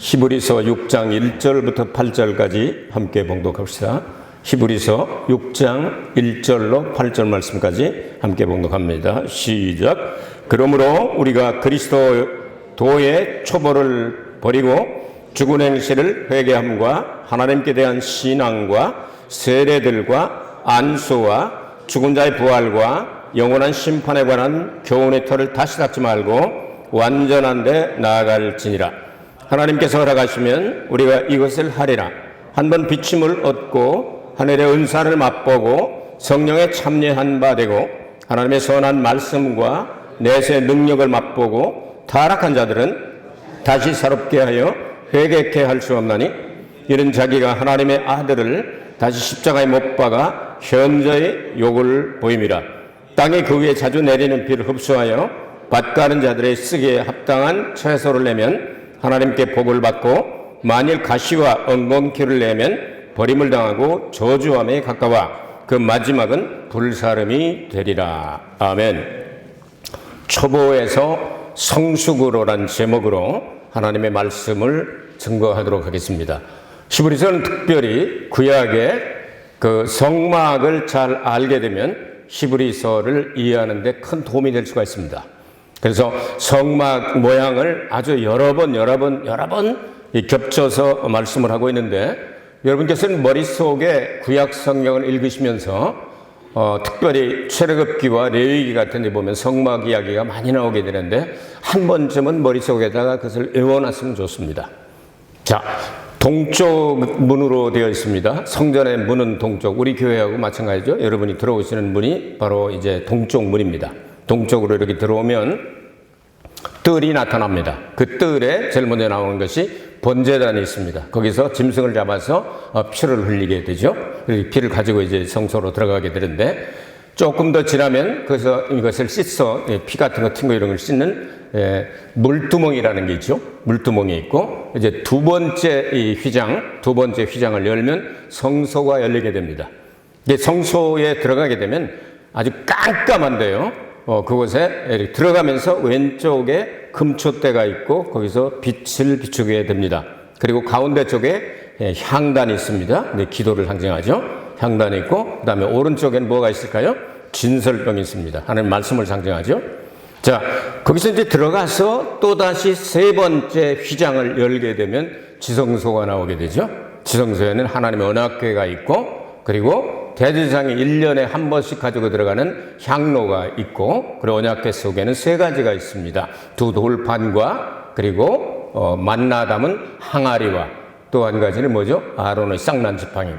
히브리서 6장 1절부터 8절까지 함께 봉독합시다. 히브리서 6장 1절로 8절 말씀까지 함께 봉독합니다. 시작. 그러므로 우리가 그리스도의 초보를 버리고 죽은 행실을 회개함과 하나님께 대한 신앙과 세례들과 안수와 죽은 자의 부활과 영원한 심판에 관한 교훈의 터를 다시 닫지 말고 완전한 데 나아갈지니라. 하나님께서 허락하시면 우리가 이것을 하리라. 한번 비침을 얻고 하늘의 은사를 맛보고 성령에 참여한 바 되고 하나님의 선한 말씀과 내세 능력을 맛보고 타락한 자들은 다시 새롭게 하여 회개케 할 수 없나니 이는 자기가 하나님의 아들을 다시 십자가에 못 박아 현저히 욕을 보임이라 땅이 그 위에 자주 내리는 비를 흡수하여 밭가는 자들의 쓰기에 합당한 채소를 내면 하나님께 복을 받고 만일 가시와 엉겅퀴를 내면 버림을 당하고 저주함에 가까워 그 마지막은 불사름이 되리라 아멘 초보에서 성숙으로란 제목으로 하나님의 말씀을 증거하도록 하겠습니다. 히브리서는 특별히 구약의 그 성막을 잘 알게 되면 히브리서를 이해하는 데 큰 도움이 될 수가 있습니다. 그래서 성막 모양을 아주 여러 번, 여러 번, 여러 번 겹쳐서 말씀을 하고 있는데 여러분께서는 머릿속에 구약 성경을 읽으시면서 어, 특별히 출애굽기와 레위기 같은 데 보면 성막 이야기가 많이 나오게 되는데 한 번쯤은 머릿속에다가 그것을 외워놨으면 좋습니다. 자, 동쪽 문으로 되어 있습니다. 성전의 문은 동쪽. 우리 교회하고 마찬가지죠. 여러분이 들어오시는 문이 바로 이제 동쪽 문입니다. 동쪽으로 이렇게 들어오면 뜰이 나타납니다. 그 뜰에 제일 먼저 나오는 것이 번제단이 있습니다. 거기서 짐승을 잡아서 어, 피를 흘리게 되죠. 피를 가지고 이제 성소로 들어가게 되는데 조금 더 지나면 그래서 이것을 씻어 예, 피 같은 거, 튄 거 이런 걸 씻는 예, 물두멍이라는 게 있죠. 물두멍이 있고 이제 두 번째 이 휘장, 두 번째 휘장을 열면 성소가 열리게 됩니다. 이게 성소에 들어가게 되면 아주 깜깜한데요. 어, 그곳에 들어가면서 왼쪽에 금초대가 있고 거기서 빛을 비추게 됩니다. 그리고 가운데 쪽에 예, 향단이 있습니다. 네, 기도를 상징하죠. 향단이 있고 그다음에 오른쪽엔 뭐가 있을까요? 진설병이 있습니다. 하나님 말씀을 상징하죠. 자, 거기서 이제 들어가서 또 다시 세 번째 휘장을 열게 되면 지성소가 나오게 되죠. 지성소에는 하나님의 언약궤가 있고 그리고 대제사장이 1년에 한 번씩 가지고 들어가는 향로가 있고 그리고 언약궤 속에는 세 가지가 있습니다. 두 돌판과 그리고 어, 만나 담은 항아리와 또 한 가지는 뭐죠? 아론의 쌍난 지팡이.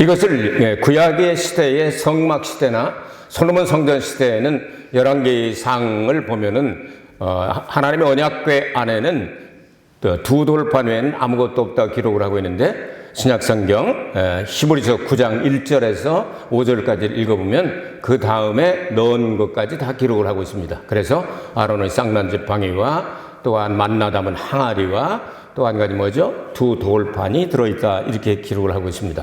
이것을 예, 구약의 시대의 성막 시대나 솔로몬 성전 시대에는 열왕기 상을 보면은 어, 하나님의 언약궤 안에는 두 돌판 외에는 아무것도 없다 기록을 하고 있는데 신약성경 히브리서 9장 1절에서 5절까지 읽어보면 그 다음에 넣은 것까지 다 기록을 하고 있습니다. 그래서 아론의 쌍난지팡이와 또한 만나 담은 항아리와 또 한 가지 뭐죠? 두 돌판이 들어있다 이렇게 기록을 하고 있습니다.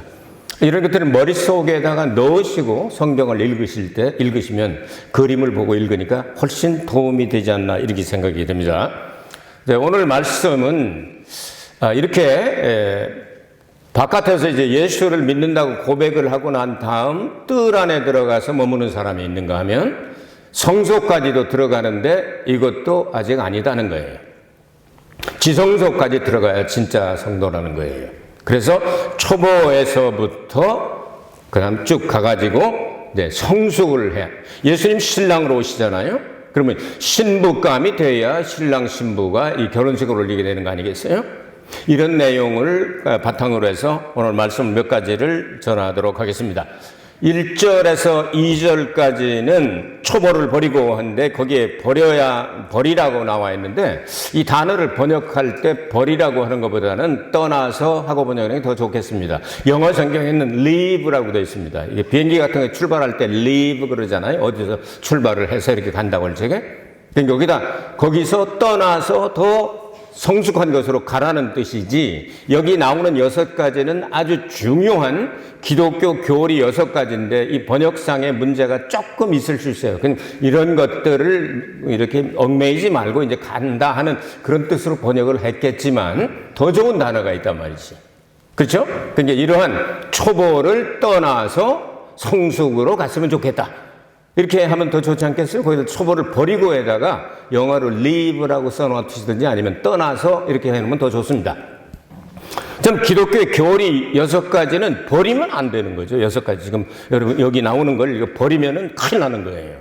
이런 것들을 머릿속에다가 넣으시고 성경을 읽으실 때 읽으시면 그림을 보고 읽으니까 훨씬 도움이 되지 않나 이렇게 생각이 됩니다. 네, 오늘 말씀은 아, 이렇게 바깥에서 이제 예수를 믿는다고 고백을 하고 난 다음 뜰 안에 들어가서 머무는 사람이 있는가 하면 성소까지도 들어가는데 이것도 아직 아니다는 거예요. 지성소까지 들어가야 진짜 성도라는 거예요. 그래서 초보에서부터 그다음 쭉 가가지고 네, 성숙을 해. 예수님 신랑으로 오시잖아요. 그러면 신부감이 돼야 신랑 신부가 이 결혼식을 올리게 되는 거 아니겠어요? 이런 내용을 바탕으로 해서 오늘 말씀 몇 가지를 전하도록 하겠습니다. 1절에서 2절까지는 초보를 버리고 하는데 거기에 버려야 버리라고 나와 있는데 이 단어를 번역할 때 버리라고 하는 것보다는 떠나서 하고 번역하는 게 더 좋겠습니다. 영어 성경에는 leave라고 되어 있습니다. 이게 비행기 같은 게 출발할 때 leave 그러잖아요. 어디서 출발을 해서 이렇게 간다고 할 적에. 그러니까 여기다 거기서 떠나서 더 성숙한 것으로 가라는 뜻이지 여기 나오는 여섯 가지는 아주 중요한 기독교 교리 여섯 가지인데 이 번역상의 문제가 조금 있을 수 있어요. 이런 것들을 이렇게 얽매이지 말고 이제 간다 하는 그런 뜻으로 번역을 했겠지만 더 좋은 단어가 있단 말이지. 그렇죠? 그러니까 이러한 초보를 떠나서 성숙으로 갔으면 좋겠다. 이렇게 하면 더 좋지 않겠어요? 거기다 초보를 버리고에다가 영어로 leave라고 써놓으시든지 아니면 떠나서 이렇게 해놓으면 더 좋습니다. 참 기독교의 교리 여섯 가지는 버리면 안 되는 거죠. 여섯 가지 지금 여러분 여기 나오는 걸 이거 버리면은 큰일 나는 거예요.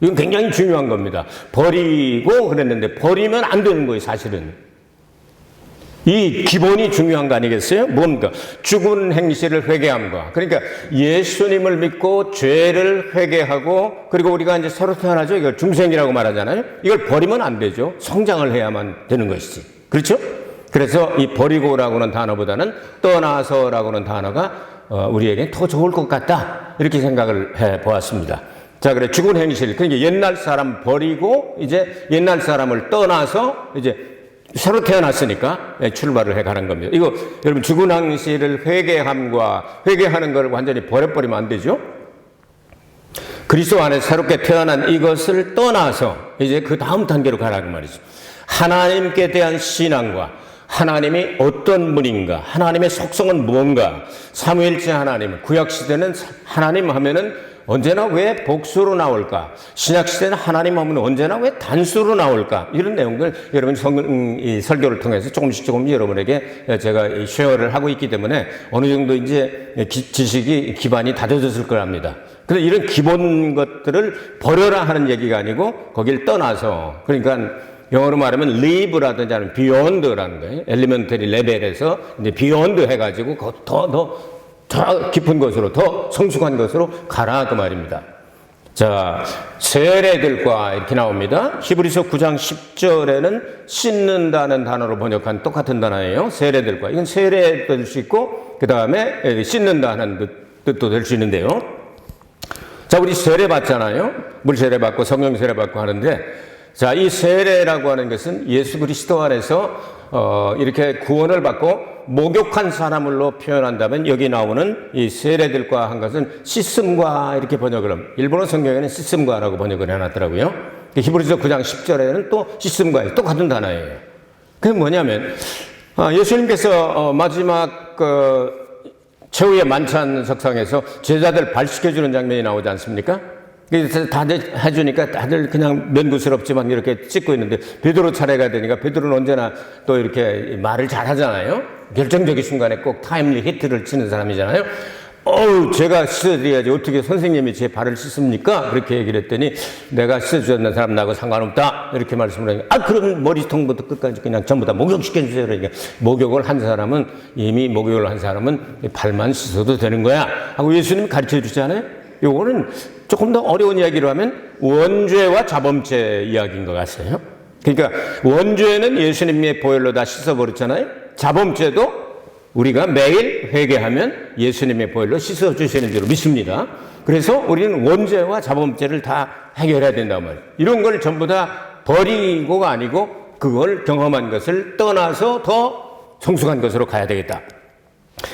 이건 굉장히 중요한 겁니다. 버리고 그랬는데 버리면 안 되는 거예요, 사실은. 이 기본이 중요한 거 아니겠어요? 뭡니까? 죽은 행실을 회개함과 그러니까 예수님을 믿고 죄를 회개하고 그리고 우리가 이제 새로 태어나죠. 이걸 중생이라고 말하잖아요. 이걸 버리면 안 되죠. 성장을 해야만 되는 것이지. 그렇죠? 그래서 이 버리고라고는 단어보다는 떠나서라고는 단어가 어, 우리에게 더 좋을 것 같다. 이렇게 생각을 해 보았습니다. 자, 그래 죽은 행실. 그러니까 옛날 사람 버리고 이제 옛날 사람을 떠나서 이제 새로 태어났으니까 출발을 해 가는 겁니다. 이거 여러분 죽은 행실을 회개함과 회개하는 걸 완전히 버려버리면 안 되죠. 그리스도 안에 새롭게 태어난 이것을 떠나서 이제 그 다음 단계로 가라는 그 말이죠. 하나님께 대한 신앙과 하나님이 어떤 분인가, 하나님의 속성은 무언가, 사무엘제 하나님, 구약시대는 하나님 하면은 언제나 왜 복수로 나올까? 신약시대는 하나님 하면 언제나 왜 단수로 나올까? 이런 내용들 여러분 성, 음, 이 설교를 통해서 조금씩 조금 여러분에게 제가 쉐어를 하고 있기 때문에 어느 정도 이제 기, 지식이 기반이 다져졌을 거랍니다. 그래서 이런 기본 것들을 버려라 하는 얘기가 아니고 거길 떠나서 그러니까 영어로 말하면 leave라든지 아니면 beyond라는 거예요. 엘리멘터리 레벨에서 이제 beyond 해가지고 더, 더, 더 깊은 것으로, 더 성숙한 것으로 가라. 그 말입니다. 자, 세례들과 이렇게 나옵니다. 히브리서 9장 10절에는 씻는다는 단어로 번역한 똑같은 단어예요. 세례들과. 이건 세례 될수 있고, 그 다음에 씻는다는 뜻도 될 수 있는데요. 자, 우리 세례 받잖아요. 물 세례 받고 성령 세례 받고 하는데, 자, 이 세례라고 하는 것은 예수 그리스도 안에서 어, 이렇게 구원을 받고 목욕한 사람으로 표현한다면 여기 나오는 이 세례들과 한 것은 시스과 이렇게 번역을 합니다. 일본어 성경에는 시스과라고 번역을 해놨더라고요. 히브리서 9장 10절에는 또 시스과 똑같은 단어예요. 그게 뭐냐면 아, 예수님께서 어, 마지막 그 최후의 만찬 석상에서 제자들 발시켜주는 장면이 나오지 않습니까? 다들 해주니까 다들 그냥 면구스럽지만 이렇게 찍고 있는데 베드로 차례가 되니까 베드로는 언제나 또 이렇게 말을 잘 하잖아요. 결정적인 순간에 꼭 타임리 히트를 치는 사람이잖아요. 어우, 제가 씻어드려야지. 어떻게 선생님이 제 발을 씻습니까? 그렇게 얘기를 했더니 내가 씻어주는 사람 나하고 상관없다. 이렇게 말씀을 하니까 아, 그럼 머리통부터 끝까지 그냥 전부 다 목욕시켜주세요. 그러니까 목욕을 한 사람은 이미 목욕을 한 사람은 발만 씻어도 되는 거야. 하고 예수님 가르쳐 주잖아요. 요거는 조금 더 어려운 이야기로 하면 원죄와 자범죄 이야기인 것 같아요. 그러니까 원죄는 예수님의 보혈로 다 씻어버렸잖아요. 자범죄도 우리가 매일 회개하면 예수님의 보혈로 씻어 주시는 줄 믿습니다. 그래서 우리는 원죄와 자범죄를 다 해결해야 된단 말이에요. 이런 걸 전부 다 버리고가 아니고 그걸 경험한 것을 떠나서 더 성숙한 것으로 가야 되겠다.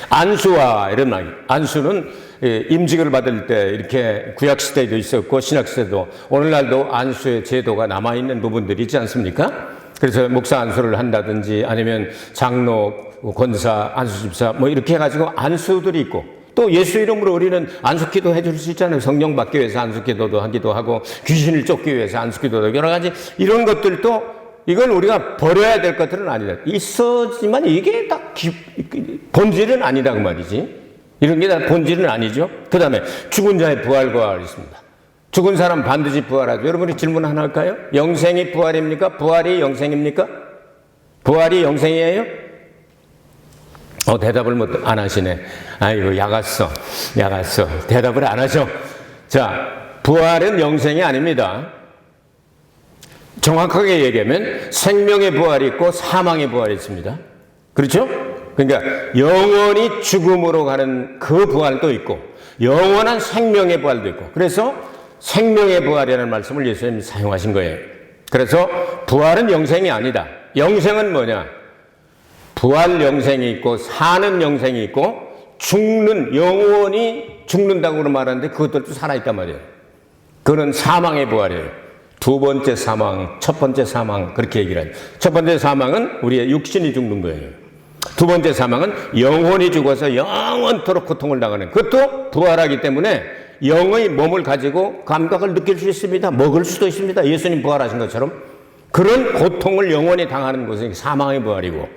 안수와 이런 말, 안수는 예, 임직을 받을 때 이렇게 구약 시대에도 있었고 신약 시대도 오늘날도 안수의 제도가 남아 있는 부분들이 있지 않습니까? 그래서 목사 안수를 한다든지 아니면 장로, 권사, 안수집사 뭐 이렇게 해가지고 안수들이 있고 또 예수 이름으로 우리는 안수기도 해줄 수 있잖아요. 성령 받기 위해서 안수기도도 하기도 하고 귀신을 쫓기 위해서 안수기도도 여러 가지 이런 것들도 이건 우리가 버려야 될 것들은 아니다. 있어지만 이게 딱 기, 본질은 아니다 그 말이지. 이런 게 다 본질은 아니죠. 그 다음에 죽은 자의 부활과 있습니다. 죽은 사람 반드시 부활하죠. 여러분이 질문 하나 할까요? 영생이 부활입니까? 부활이 영생입니까? 부활이 영생이에요? 어, 대답을 못, 안 하시네. 아이고, 야갔어. 야갔어. 대답을 안 하셔. 자, 부활은 영생이 아닙니다. 정확하게 얘기하면 생명의 부활이 있고 사망의 부활이 있습니다. 그렇죠? 그러니까 영원히 죽음으로 가는 그 부활도 있고 영원한 생명의 부활도 있고 그래서 생명의 부활이라는 말씀을 예수님이 사용하신 거예요. 그래서 부활은 영생이 아니다. 영생은 뭐냐? 부활 영생이 있고 사는 영생이 있고 죽는 영원히 죽는다고 말하는데 그것들도 살아있단 말이에요. 그는 사망의 부활이에요. 두 번째 사망, 첫 번째 사망 그렇게 얘기를 하죠. 첫 번째 사망은 우리의 육신이 죽는 거예요. 두 번째 사망은 영혼이 죽어서 영원토록 고통을 당하는 그것도 부활하기 때문에 영의 몸을 가지고 감각을 느낄 수 있습니다. 먹을 수도 있습니다. 예수님 부활하신 것처럼 그런 고통을 영원히 당하는 것은 사망의 부활이고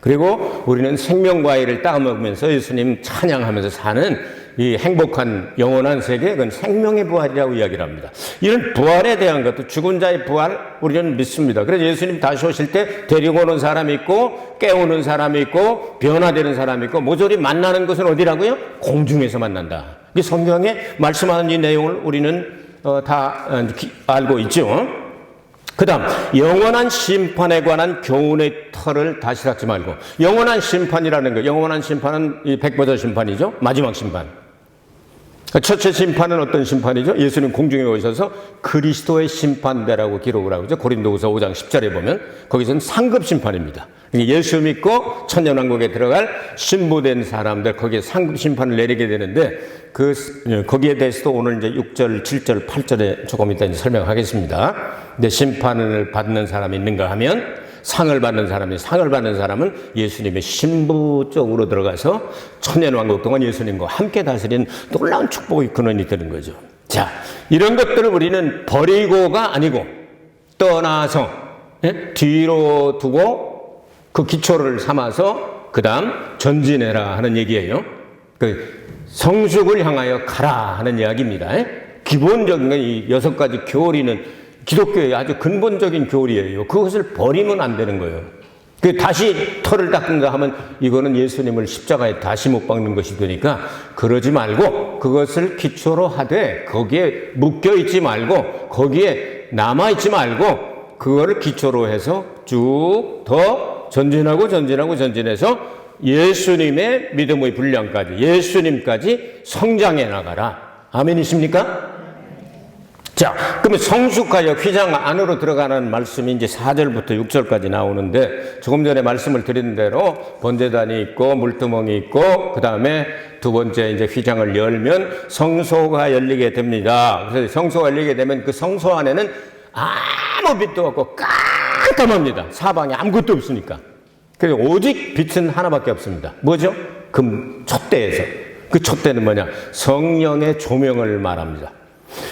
그리고 우리는 생명과일을 따먹으면서 예수님 찬양하면서 사는 이 행복한 영원한 세계, 그건 생명의 부활이라고 이야기를 합니다. 이런 부활에 대한 것도 죽은 자의 부활, 우리는 믿습니다. 그래서 예수님 다시 오실 때 데리고 오는 사람이 있고, 깨우는 사람이 있고, 변화되는 사람이 있고, 모조리 만나는 것은 어디라고요? 공중에서 만난다. 이 성경에 말씀하는 이 내용을 우리는 어, 다 어, 기- 알고 있죠. 그 다음, 영원한 심판에 관한 교훈의 털을 다시 닫지 말고, 영원한 심판이라는 거, 영원한 심판은 이 백보자 심판이죠. 마지막 심판. 첫째 심판은 어떤 심판이죠? 예수님 공중에 오셔서 그리스도의 심판대라고 기록을 하고 있죠. 고린도후서 5장 10절에 보면 거기서는 상급 심판입니다. 예수 믿고 천년왕국에 들어갈 신부된 사람들 거기에 상급 심판을 내리게 되는데 그 거기에 대해서도 오늘 이제 6절, 7절, 8절에 조금 이따 이제 설명하겠습니다. 근데 심판을 받는 사람이 있는가 하면 상을 받는 사람이 상을 받는 사람은 예수님의 신부 쪽으로 들어가서 천년 왕국 동안 예수님과 함께 다스린 놀라운 축복의 근원이 되는 거죠. 자, 이런 것들을 우리는 버리고가 아니고 떠나서 예? 뒤로 두고 그 기초를 삼아서 그다음 전진해라 하는 얘기예요. 그 성숙을 향하여 가라 하는 이야기입니다. 예? 기본적인 건 이 여섯 가지 교리는 기독교의 아주 근본적인 교리예요. 그것을 버리면 안 되는 거예요. 그 다시 털을 닦는가 하면 이거는 예수님을 십자가에 다시 못 박는 것이 되니까 그러지 말고 그것을 기초로 하되 거기에 묶여 있지 말고 거기에 남아 있지 말고 그거를 기초로 해서 쭉 더 전진하고 전진하고 전진해서 예수님의 믿음의 분량까지 예수님까지 성장해 나가라. 아멘이십니까? 자, 그러면 성숙하여 휘장 안으로 들어가는 말씀이 이제 4절부터 6절까지 나오는데 조금 전에 말씀을 드린 대로 번제단이 있고 물두멍이 있고 그 다음에 두 번째 이제 휘장을 열면 성소가 열리게 됩니다. 그래서 성소가 열리게 되면 그 성소 안에는 아무 빛도 없고 깜깜합니다. 사방에 아무것도 없으니까. 그래서 오직 빛은 하나밖에 없습니다. 뭐죠? 금 촛대에서. 그 촛대는 뭐냐? 성령의 조명을 말합니다.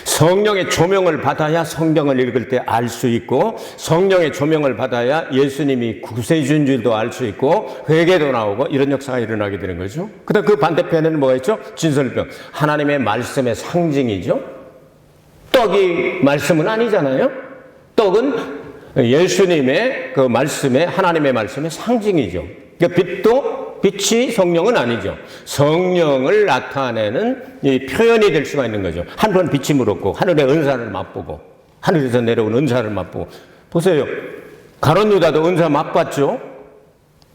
성령의 조명을 받아야 성경을 읽을 때 알 수 있고 성령의 조명을 받아야 예수님이 구세주인 줄도 알 수 있고 회개도 나오고 이런 역사가 일어나게 되는 거죠. 그다음 그 반대편에는 뭐가 있죠? 진설병. 하나님의 말씀의 상징이죠. 떡이 말씀은 아니잖아요. 떡은 예수님의 그 말씀의 하나님의 말씀의 상징이죠. 그러니까 빛도 빛이 성령은 아니죠. 성령을 나타내는 이 표현이 될 수가 있는 거죠. 하늘은 빛이 물었고 하늘의 은사를 맛보고 하늘에서 내려온 은사를 맛보고 보세요. 가론 유다도 은사 맛봤죠.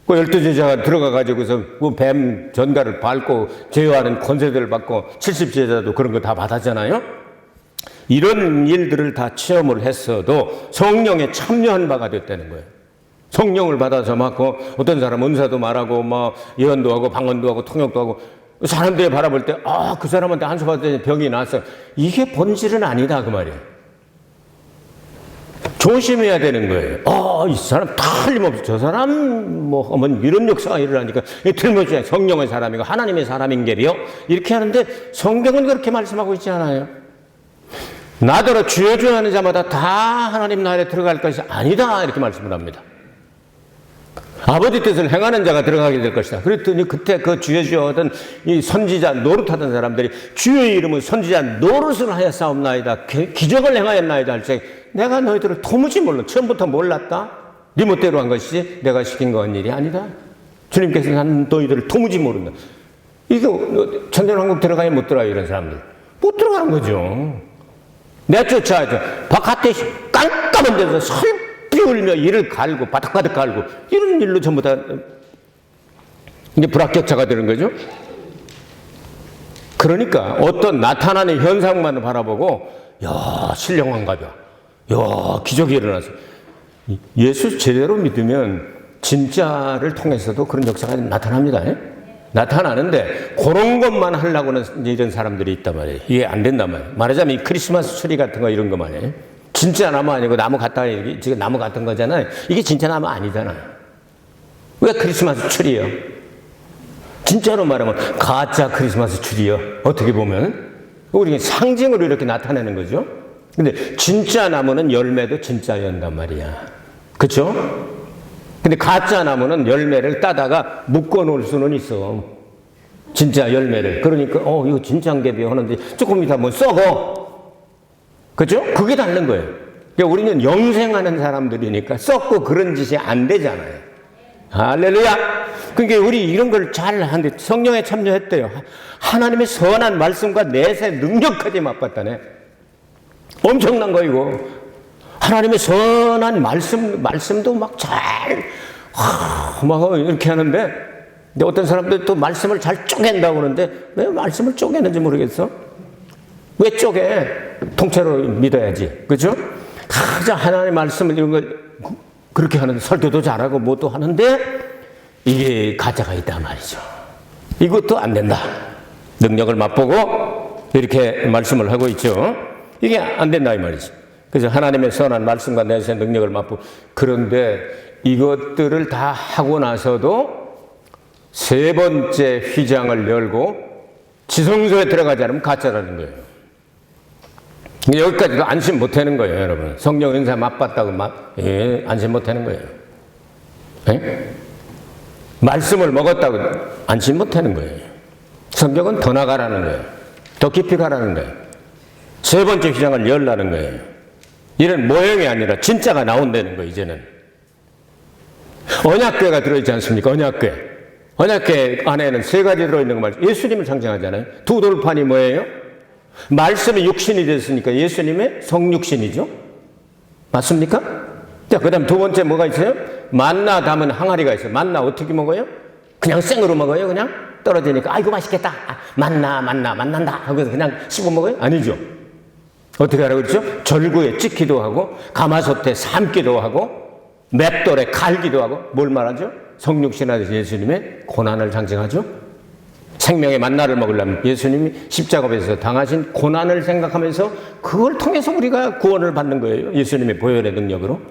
그 열두 제자가 들어가 가지고서 그뱀 전갈을 밟고 제어하는 권세들을 받고 70 제자도 그런 거 다 받았잖아요. 이런 일들을 다 체험을 했어도 성령에 참여한 바가 됐다는 거예요. 성령을 받아서 막고 어떤 사람 은사도 말하고 뭐 예언도 하고 방언도 하고 통역도 하고 사람들이 바라볼 때 아 그 사람한테 한수 받더니 병이 났어 이게 본질은 아니다 그 말이에요. 조심해야 되는 거예요. 아, 이 사람 틀림없이 저 사람 뭐 어머니 이런 역사가 일어나니까 틀림없이 성령의 사람이고 하나님의 사람인 게리요. 이렇게 하는데 성경은 그렇게 말씀하고 있지 않아요. 나더러 주여 주여 하는 자마다 다 하나님 나라에 들어갈 것이 아니다 이렇게 말씀을 합니다. 아버지 뜻을 행하는 자가 들어가게 될 것이다. 그랬더니 그때 그 주여 주여 하던 이 선지자 노릇하던 사람들이 주의 이름은 선지자 노릇을 하여 싸움나이다. 기적을 행하였나이다 할때 내가 너희들을 도무지 몰라. 처음부터 몰랐다. 네 멋대로 한 것이지 내가 시킨 건 일이 아니다. 주님께서 난 너희들을 도무지 모른다. 이거 천년왕국 들어가야 못 들어가요 이런 사람들. 못 들어가는 거죠. 내쫓아야죠. 바깥에 깜깜한 데서 슬피 울며 이를 갈고 바닥바닥 갈고 이런 일로 전부 다 이제 불합격자가 되는 거죠. 그러니까 어떤 나타나는 현상만 바라보고 야 신령한가봐. 야 기적이 일어났어. 예수 제대로 믿으면 진짜를 통해서도 그런 역사가 나타납니다. 예? 나타나는데 그런 것만 하려고는 이런 사람들이 있단 말이에요. 이게 안 된단 말이에요. 말하자면 이 크리스마스 트리 같은 거 이런 거 말이에요. 진짜 나무 아니고 나무 같다 이게 지금 나무 같은 거잖아요. 이게 진짜 나무 아니잖아요. 왜 크리스마스 트리요? 진짜로 말하면 가짜 크리스마스 트리요. 어떻게 보면 우리 상징으로 이렇게 나타내는 거죠. 근데 진짜 나무는 열매도 진짜 연단 말이야. 그렇죠? 근데 가짜 나무는 열매를 따다가 묶어 놓을 수는 있어. 진짜 열매를. 그러니까 어 이거 진짜인게 하는데 조금 이따 뭐 썩어. 그죠? 그게 다른 거예요. 그러니까 우리는 영생하는 사람들이니까 썩고 그런 짓이 안 되잖아요. 할렐루야. 그러니까 우리 이런 걸 잘 하는데 성령에 참여했대요. 하나님의 선한 말씀과 내세 능력까지 맛봤다네. 엄청난 거 이거. 하나님의 선한 말씀 말씀도 막 잘 막 이렇게 하는데 근데 어떤 사람들 또 말씀을 잘 쪼갠다고 그러는데 왜 말씀을 쪼개는지 모르겠어. 왜 쪼개? 통째로 믿어야지. 그죠? 가장 하나님의 말씀을 이런 걸 그렇게 하는 설교도 잘하고 뭐도 하는데 이게 가짜가 있단 말이죠. 이것도 안 된다. 능력을 맛보고 이렇게 말씀을 하고 있죠. 이게 안 된다 이 말이죠. 그래서 하나님의 선한 말씀과 내세 능력을 맛보 그런데 이것들을 다 하고 나서도 세 번째 휘장을 열고 지성소에 들어가지 않으면 가짜라는 거예요. 여기까지도 안심 못 하는 거예요, 여러분. 성령 은사 맛봤다고 막, 예, 안심 못 하는 거예요. 예? 말씀을 먹었다고 안심 못 하는 거예요. 성경은 더 나가라는 거예요. 더 깊이 가라는 거예요. 세 번째 휘장을 열라는 거예요. 이런 모형이 아니라 진짜가 나온다는 거예요, 이제는. 언약궤가 들어있지 않습니까? 언약궤. 언약궤 안에는 세 가지 들어있는 거 말이죠. 예수님을 상징하잖아요. 두 돌판이 뭐예요? 말씀이 육신이 됐으니까 예수님의 성육신이죠. 맞습니까? 자, 그 다음 두 번째 뭐가 있어요? 만나 담은 항아리가 있어요. 만나 어떻게 먹어요? 그냥 생으로 먹어요, 그냥? 떨어지니까, 아이고, 맛있겠다. 아, 만나, 만나, 만난다. 하고 그냥 씹어 먹어요? 아니죠. 어떻게 하라고 그랬죠? 절구에 찍기도 하고, 가마솥에 삶기도 하고, 맷돌에 갈기도 하고, 뭘 말하죠? 성육신하듯 예수님의 고난을 상징하죠? 생명의 만나를 먹으려면 예수님이 십자가에서 당하신 고난을 생각하면서 그걸 통해서 우리가 구원을 받는 거예요. 예수님의 보혈의 능력으로.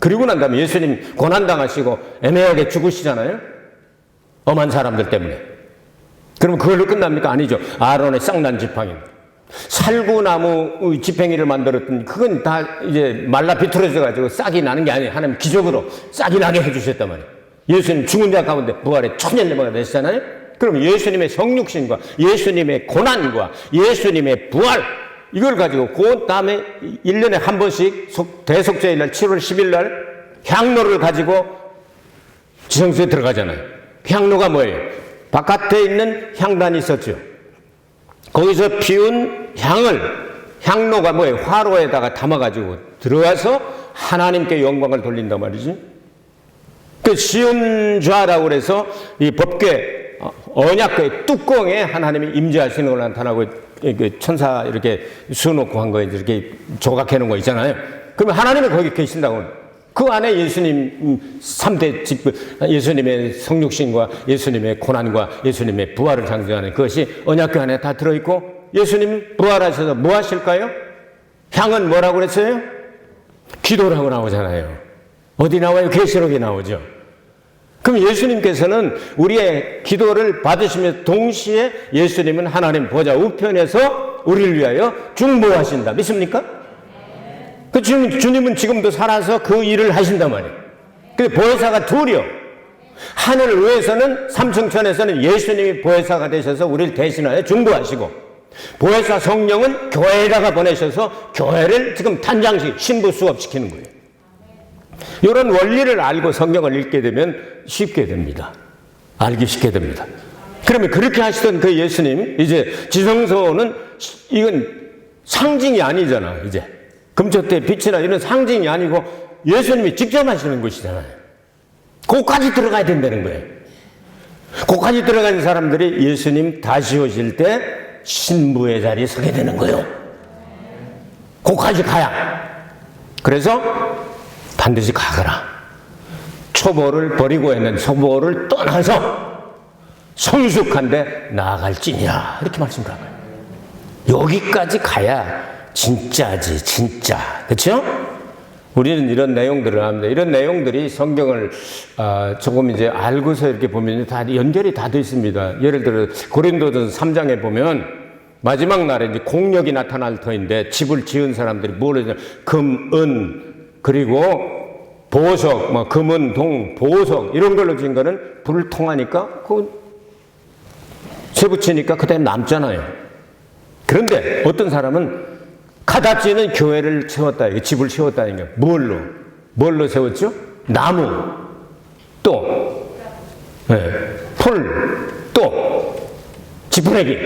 그리고 난 다음에 예수님 고난당하시고 애매하게 죽으시잖아요. 엄한 사람들 때문에. 그럼 그걸로 끝납니까? 아니죠. 아론의 쌍난 지팡이. 살구나무 지팡이를 만들었던 그건 다 이제 말라 비틀어져 가지고 싹이 나는 게 아니에요. 하나님 기적으로 싹이 나게 해주셨단 말이에요. 예수님 죽은 자 가운데 부활의 천년내가 되시잖아요. 그럼 예수님의 성육신과 예수님의 고난과 예수님의 부활 이걸 가지고 그 다음에 1년에 한 번씩 대속죄일 날 7월 10일 날 향로를 가지고 지성소에 들어가잖아요. 향로가 뭐예요? 바깥에 있는 향단이 있었죠. 거기서 피운 향을 향로가 뭐예요? 화로에다가 담아가지고 들어가서 하나님께 영광을 돌린단 말이지. 그 쉬운 좌라고 그래서 이 법궤 언약궤 뚜껑에 하나님이 임재하시는 걸 나타나고 그 천사 이렇게 수놓고 한 거에 이렇게 조각해 놓은 거 있잖아요. 그러면 하나님이 거기 계신다고. 그 안에 예수님 3대 집, 예수님의 성육신과 예수님의 고난과 예수님의 부활을 상징하는 그것이 언약궤 안에 다 들어있고 예수님 부활하셔서 뭐 하실까요? 향은 뭐라고 그랬어요? 기도라고 나오잖아요. 어디 나와요? 계시록에 나오죠. 그럼 예수님께서는 우리의 기도를 받으시며 동시에 예수님은 하나님 보좌 우편에서 우리를 위하여 중보하신다. 믿습니까? 그 주님, 주님은 지금도 살아서 그 일을 하신단 말이에요. 그 보혜사가 둘이요. 하늘을 위해서는 삼층천에서는 예수님이 보혜사가 되셔서 우리를 대신하여 중보하시고 보혜사 성령은 교회에다가 보내셔서 교회를 지금 탄장식 신부 수업시키는 거예요. 이런 원리를 알고 성경을 읽게 되면 쉽게 됩니다. 알기 쉽게 됩니다. 그러면 그렇게 하시던 그 예수님, 이제 지성소는 이건 상징이 아니잖아, 이제. 금초대 빛이나 이런 상징이 아니고 예수님이 직접 하시는 것이잖아요. 거기까지 들어가야 된다는 거예요. 거기까지 들어가는 사람들이 예수님 다시 오실 때 신부의 자리에 서게 되는 거예요. 거기까지 가야. 그래서 반드시 가거라. 초보를 버리고 있는 초보를 떠나서 성숙한데 나아갈지니라 이렇게 말씀하고요. 여기까지 가야 진짜지 진짜 그렇죠? 우리는 이런 내용들을 합니다. 이런 내용들이 성경을 아, 조금 이제 알고서 이렇게 보면 다 연결이 다 돼 있습니다. 예를 들어 고린도전 3장에 보면 마지막 날에 이제 공력이 나타날 터인데 집을 지은 사람들이 뭘 하냐 금, 은 그리고 보석, 뭐 금은 동, 보석 이런 걸로 지은 거는 불을 통하니까 그 쇠붙이니까 그대로 남잖아요. 그런데 어떤 사람은 가다찌는 교회를 세웠다, 이게 집을 세웠다는 게 뭘로? 뭘로 세웠죠? 나무, 또, 예, 풀, 또, 지푸레기.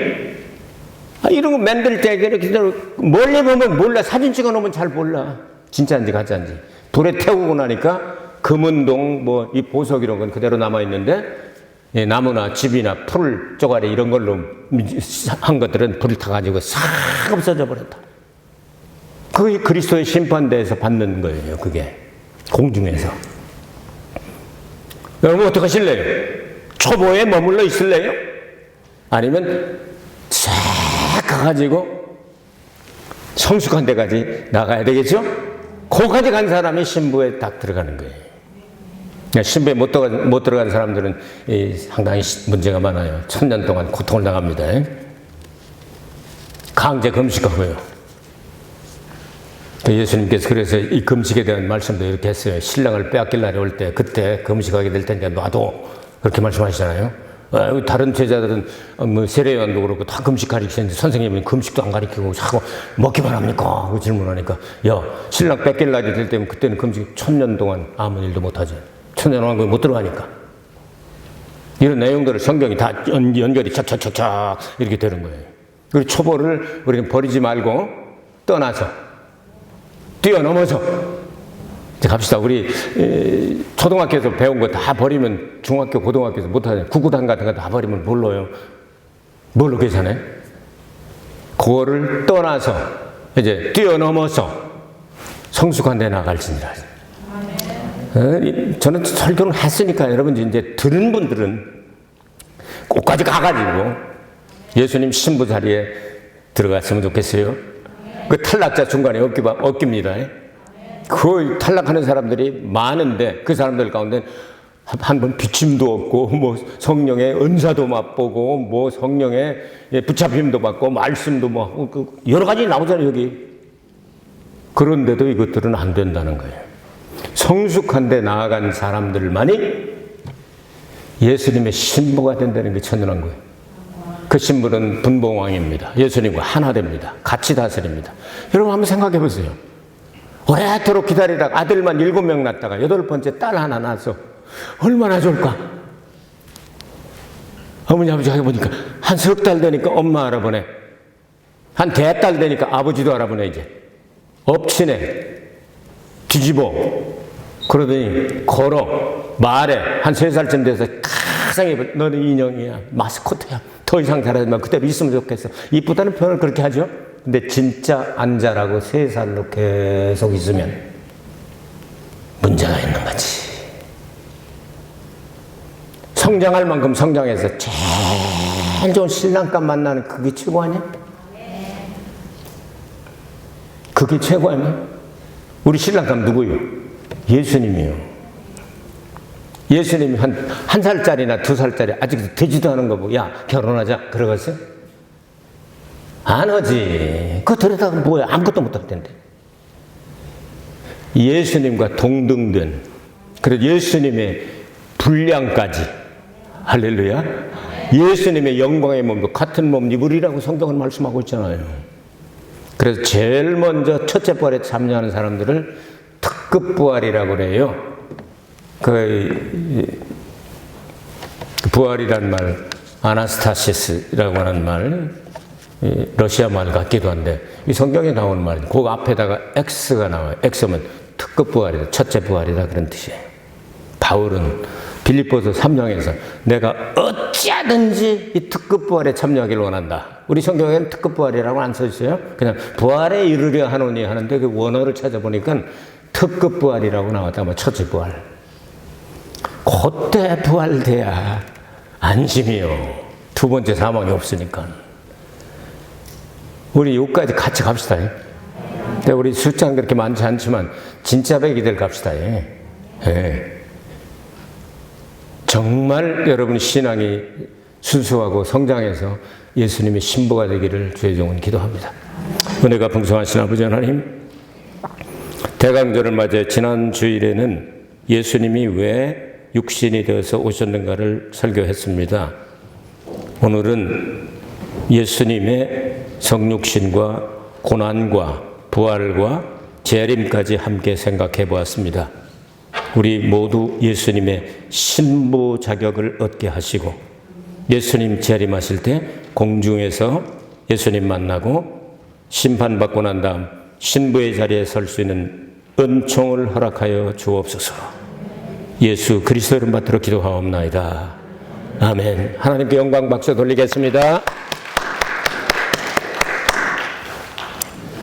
아, 이런 거 만들 때 이렇게 멀리 보면 몰라. 사진 찍어 놓으면 잘 몰라. 진짜인지 가짜인지. 불에 태우고 나니까 금은동, 뭐, 이 보석 이런 건 그대로 남아 있는데, 예, 나무나 집이나 풀 쪼가리 이런 걸로 한 것들은 불을 타가지고 싹 없어져 버렸다. 그게 그리스도의 심판대에서 받는 거예요, 그게. 공중에서. 여러분 어떻게 하실래요? 초보에 머물러 있을래요? 아니면 싹 가가지고 성숙한 데까지 나가야 되겠죠? 거기까지 간 사람이 신부에 딱 들어가는 거예요. 그러니까 신부에 못, 들어가, 못 들어간 사람들은 이 상당히 문제가 많아요. 천년 동안 고통을 당합니다. 강제 금식하고요. 그 예수님께서 그래서 이 금식에 대한 말씀도 이렇게 했어요. 신랑을 빼앗길 날이 올 때 그때 금식하게 될 테니까 놔도 그렇게 말씀하시잖아요. 아, 다른 제자들은 어, 뭐 세례요한도 그렇고 다 금식 가르치는데 선생님은 금식도 안 가르치고 자꾸 먹기만 합니까? 그 질문하니까 야 신랑 뺏길 날이 될 때면 그때는 금식 천년 동안 아무 일도 못하죠. 천년 동안 못 들어가니까 이런 내용들을 성경이 다 연, 연결이 착착착착 이렇게 되는 거예요. 그리고 초보를 우리는 버리지 말고 떠나서 뛰어넘어서 이제 갑시다. 우리 에, 초등학교에서 배운 거 다 버리면 중학교, 고등학교에서 못하잖아요. 구구단 같은 거 다 버리면 뭘로요? 뭘로 계산해? 그거를 떠나서 이제 뛰어넘어서 성숙한 데 나갈지니라. 어, 이- 저는 설교를 했으니까 여러분 이제 들은 분들은 꼭까지 가가지고 예수님 신부 자리에 들어갔으면 좋겠어요. 그 탈락자 중간에 없깁니다. 그 탈락하는 사람들이 많은데 그 사람들 가운데 한 번 비침도 없고 뭐 성령의 은사도 맛보고 뭐 성령의 예, 붙잡힘도 받고 말씀도 뭐그 여러 가지 나오잖아요 여기. 그런데도 이것들은 안 된다는 거예요. 성숙한데 나아간 사람들만이 예수님의 신부가 된다는 게 천연한 거예요. 그 신부는 분봉왕입니다. 예수님과 하나 됩니다. 같이 다스립니다. 여러분 한번 생각해 보세요 오래도록 기다리다가 아들만 일곱 명 낳다가 여덟 번째 딸 하나 낳아서 얼마나 좋을까? 어머니 아버지가 보니까 한 석 달 되니까 엄마 알아보네. 한 대달 되니까 아버지도 알아보네 이제. 엎치네. 뒤집어. 그러더니 걸어. 말해. 한 세 살쯤 돼서 가상히 너는 인형이야. 마스코트야. 더 이상 잘하지 마. 그대로 있으면 좋겠어. 이쁘다는 표현을 그렇게 하죠. 근데 진짜 안 자라고 세 살로 계속 있으면 문제가 있는 거지. 성장할 만큼 성장해서 제일 좋은 신랑감 만나는 그게 최고 아니야? 그게 최고 아니야? 우리 신랑감 누구요? 예수님이요. 예수님이 한, 한 살짜리나 두 살짜리 아직 되지도 않은 거 보고, 야, 결혼하자. 그러겠어요? 안 하지. 그거 들여다보면 뭐야? 아무것도 못 할 텐데. 예수님과 동등된, 그래서 예수님의 분량까지, 할렐루야. 예수님의 영광의 몸도 같은 몸 입으리라고 성경은 말씀하고 있잖아요. 그래서 제일 먼저 첫째 부활에 참여하는 사람들을 특급 부활이라고 그래요. 그, 그 부활이란 말, 아나스타시스라고 하는 말, 이 러시아 말 같기도 한데 이 성경에 나오는 말이 그 앞에다가 X가 나와요. X면 특급 부활이다, 첫째 부활이다 그런 뜻이에요. 바울은 빌립보서 3장에서 내가 어찌하든지 이 특급 부활에 참여하기를 원한다. 우리 성경에는 특급 부활이라고 안 써있어요. 그냥 부활에 이르려 하노니 하는데 그 원어를 찾아보니까 특급 부활이라고 나왔다. 뭐 첫째 부활. 그때 부활돼야 안심이요. 두 번째 사망이 없으니까. 우리 여기까지 같이 갑시다. 예. 근데 우리 숫자는 그렇게 많지 않지만 진짜 백이들 갑시다. 예. 예. 정말 여러분 신앙이 순수하고 성장해서 예수님의 신부가 되기를 주의 종은 기도합니다. 은혜가 풍성하신 아버지 하나님, 대강절을 맞아 지난 주일에는 예수님이 왜 육신이 되어서 오셨는가를 설교했습니다. 오늘은 예수님의 성육신과 고난과 부활과 재림까지 함께 생각해 보았습니다. 우리 모두 예수님의 신부 자격을 얻게 하시고 예수님 재림하실 때 공중에서 예수님 만나고 심판받고 난 다음 신부의 자리에 설 수 있는 은총을 허락하여 주옵소서. 예수 그리스도 이름 받들어 기도하옵나이다. 아멘. 하나님께 영광 박수 돌리겠습니다.